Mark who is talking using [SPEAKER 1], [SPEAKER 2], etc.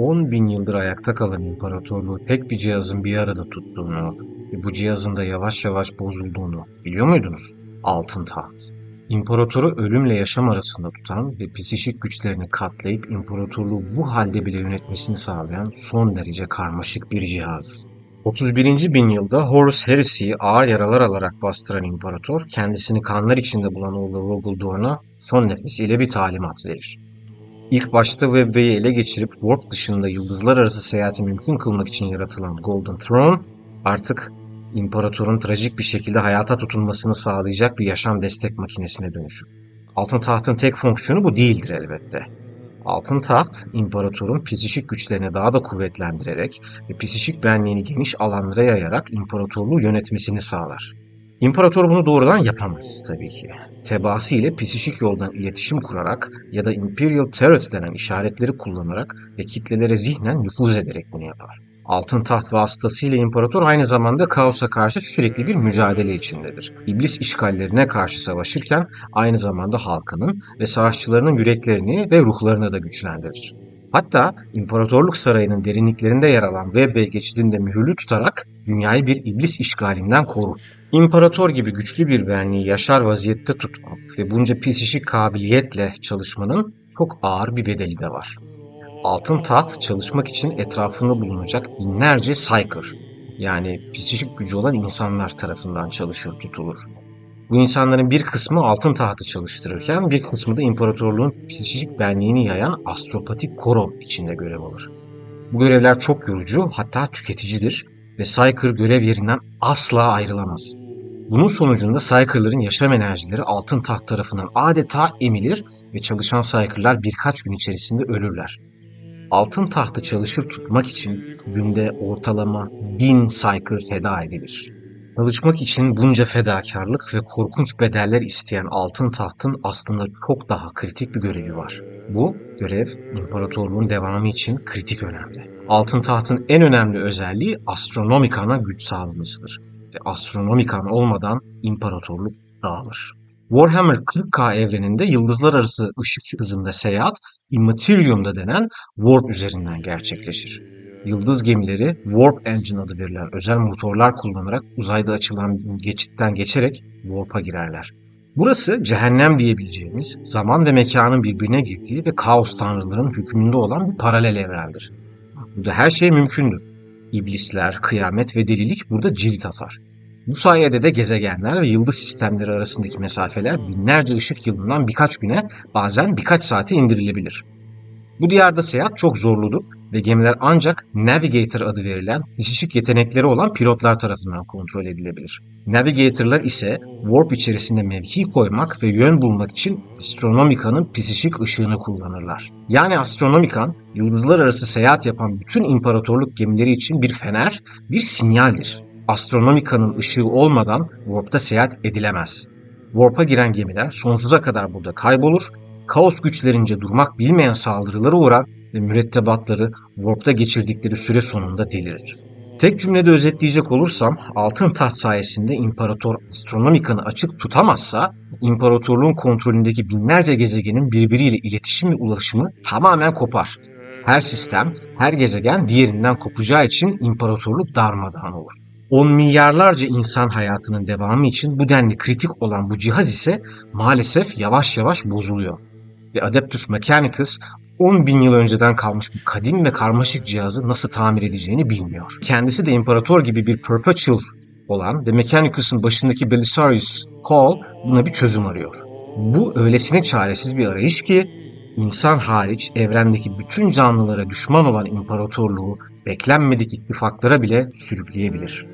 [SPEAKER 1] 10 bin yıldır ayakta kalan imparatorluğu tek bir cihazın bir arada tuttuğunu ve bu cihazın da yavaş yavaş bozulduğunu biliyor muydunuz? Altın taht. İmparatoru ölümle yaşam arasında tutan ve psişik güçlerini katlayıp imparatorluğu bu halde bile yönetmesini sağlayan son derece karmaşık bir cihaz. 31. bin yılda Horus Heresy'yi ağır yaralar alarak bastıran imparator, kendisini kanlar içinde bulan oğlu Roguldoorn'a son nefesiyle bir talimat verir. İlk başta Webway'i ele geçirip Warp dışında yıldızlar arası seyahati mümkün kılmak için yaratılan Golden Throne, artık imparatorun trajik bir şekilde hayata tutunmasını sağlayacak bir yaşam destek makinesine dönüşür. Altın tahtın tek fonksiyonu bu değildir elbette. Altın taht, imparatorun psişik güçlerini daha da kuvvetlendirerek ve psişik benliğini geniş alanlara yayarak imparatorluğu yönetmesini sağlar. İmparator bunu doğrudan yapamaz tabii ki. Tebaası ile psişik yoldan iletişim kurarak ya da Imperial Turret denen işaretleri kullanarak ve kitlelere zihnen nüfuz ederek bunu yapar. Altın taht vasıtasıyla imparator aynı zamanda kaosa karşı sürekli bir mücadele içindedir. İblis işgallerine karşı savaşırken aynı zamanda halkının ve savaşçılarının yüreklerini ve ruhlarını da güçlendirir. Hatta İmparatorluk Sarayı'nın derinliklerinde yer alan Webway geçidinde mühürlü tutarak dünyayı bir iblis işgalinden korur. İmparator gibi güçlü bir benliği yaşar vaziyette tutmak ve bunca psişik kabiliyetle çalışmanın çok ağır bir bedeli de var. Altın taht çalışmak için etrafında bulunacak binlerce Psyker yani psişik gücü olan insanlar tarafından çalışır tutulur. Bu insanların bir kısmı altın tahtı çalıştırırken bir kısmı da imparatorluğun psişik benliğini yayan astropatik koro içinde görev alır. Bu görevler çok yorucu hatta tüketicidir ve Psyker görev yerinden asla ayrılamaz. Bunun sonucunda Psyker'ların yaşam enerjileri altın taht tarafından adeta emilir ve çalışan Psyker'lar birkaç gün içerisinde ölürler. Altın tahtı çalışır tutmak için günde ortalama 1000 Psyker feda edilir. Çalışmak için bunca fedakarlık ve korkunç bedeller isteyen altın tahtın aslında çok daha kritik bir görevi var. Bu görev imparatorluğun devamı için kritik önemli. Altın tahtın en önemli özelliği astronomikana güç sağlamasıdır. Ve astronomikan olmadan imparatorluk dağılır. Warhammer 40K evreninde yıldızlar arası ışık hızında seyahat Immaterium'da denen Warp üzerinden gerçekleşir. Yıldız gemileri Warp Engine adı verilen özel motorlar kullanarak uzayda açılan geçitten geçerek Warp'a girerler. Burası cehennem diyebileceğimiz zaman ve mekanın birbirine girdiği ve kaos tanrılarının hükmünde olan bir paralel evrendir. Burada her şey mümkündür. İblisler, kıyamet ve delilik burada cirit atar. Bu sayede de gezegenler ve yıldız sistemleri arasındaki mesafeler binlerce ışık yılından birkaç güne bazen birkaç saate indirilebilir. Bu diyarda seyahat çok zorludur ve gemiler ancak Navigator adı verilen psişik yetenekleri olan pilotlar tarafından kontrol edilebilir. Navigatorlar ise Warp içerisinde mevki koymak ve yön bulmak için Astronomica'nın psişik ışığını kullanırlar. Yani Astronomican, yıldızlar arası seyahat yapan bütün imparatorluk gemileri için bir fener, bir sinyaldir. Astronomica'nın ışığı olmadan Warp'ta seyahat edilemez. Warp'a giren gemiler sonsuza kadar burada kaybolur, kaos güçlerince durmak bilmeyen saldırılara uğrar ve mürettebatları Warp'ta geçirdikleri süre sonunda delirir. Tek cümlede özetleyecek olursam altın taht sayesinde imparator astronomikanı açık tutamazsa imparatorluğun kontrolündeki binlerce gezegenin birbiriyle iletişim ve ulaşımı tamamen kopar. Her sistem, her gezegen diğerinden kopacağı için imparatorluk darmadağın olur. On milyarlarca insan hayatının devamı için bu denli kritik olan bu cihaz ise maalesef yavaş yavaş bozuluyor. Ve Adeptus Mechanicus 10 bin yıl önceden kalmış bu kadim ve karmaşık cihazı nasıl tamir edeceğini bilmiyor. Kendisi de imparator gibi bir perpetual olan ve Mechanicus'un başındaki Belisarius Call buna bir çözüm arıyor. Bu öylesine çaresiz bir arayış ki insan hariç evrendeki bütün canlılara düşman olan imparatorluğu beklenmedik ittifaklara bile sürükleyebilir.